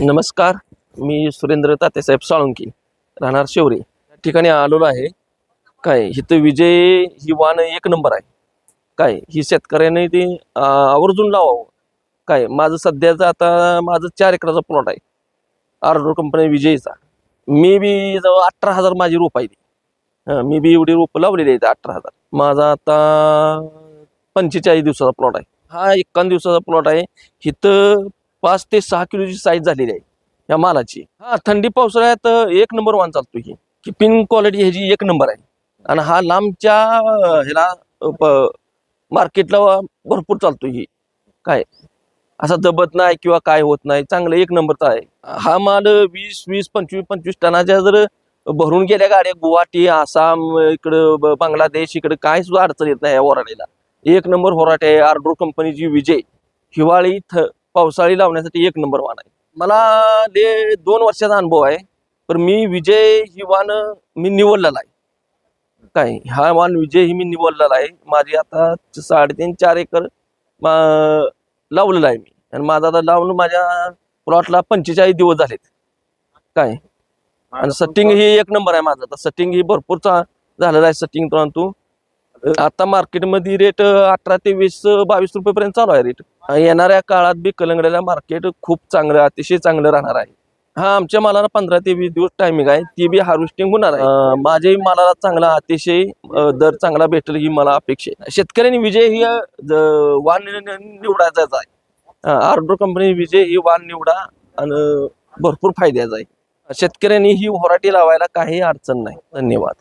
नमस्कार मी सुरेंद्र तातेसाहेब साळुंकी राहणार शेवरे. या ठिकाणी आलेलो आहे. काय इथं विजय ही वाहन एक नंबर आहे. काय ही शेतकऱ्याने ती आवर्जून लावावं. काय माझं सध्याचं आता माझं चार एकराचा प्लॉट आहे. आर्डर कंपनी विजयचा. मी बी जवळ अठरा हजार माझी रोप आहे ती. मी बी एवढी रोपं लावलेली आहेत अठरा हजार. माझा आता पंचेचाळीस दिवसाचा प्लॉट आहे. हा एकावन्न दिवसाचा प्लॉट आहे. इथं पाच ते सहा किलोची साईज झालेली आहे या मालाची. हा थंडी पावसाळ्यात एक नंबर वाण चालतो ही. पिन क्वालिटी ह्याची एक नंबर आहे. आणि हा लांबच्या ह्याला मार्केटला भरपूर चालतो ही. काय? असा दबत नाही किंवा काय होत नाही. चांगलं एक नंबरचा आहे. हा माल वीस वीस पंचवीस पंचवीस टनाच्या जर भरून गेल्या गाड्या गुवाहाटी आसाम इकडं ब- बांगलादेश इकडे काय सुद्धा अडचण येत नाही या वराडीला एक नंबर होराटे आहे आर्डोर कंपनीची विजय. हिवाळी थ पावसाळी लावण्यासाठी एक नंबर वाहन आहे. मला दे दोन वर्षाचा अनुभव आहे पण मी विजय ही वाहन मी निवडलेला आहे. काय हा वाहन विजय ही मी निवडलेला आहे. माझी आता साडेतीन चार एकर लावलेला आहे मी. आणि माझा आता लावून माझ्या प्लॉटला पंचेचाळीस दिवस झालेत. काय? आणि सटिंग ही एक नंबर आहे माझं. आता सटिंग ही भरपूर झालेलं आहे सटिंग परंतु आता मार्केटमध्ये रेट अठरा ते वीस बावीस रुपये पर्यंत चालू आहे रेट येणाऱ्या काळात बी कलंगड्याला मार्केट खूप चांगलं अतिशय चांगलं राहणार आहे. हा आमच्या मालाला पंधरा ते वीस दिवस टायमिंग आहे. ती बी हार्वेस्टिंग होणार आहे. माझ्याही मालाला चांगला अतिशय दर चांगला भेटेल ही मला अपेक्षा आहे. शेतकऱ्यांनी विजय ही वाण निवडायचाच आहे. आर्डो कंपनी विजय ही वाण निवडा आणि भरपूर फायद्याचा आहे. शेतकऱ्यांनी ही होराटी लावायला काही अडचण नाही. धन्यवाद.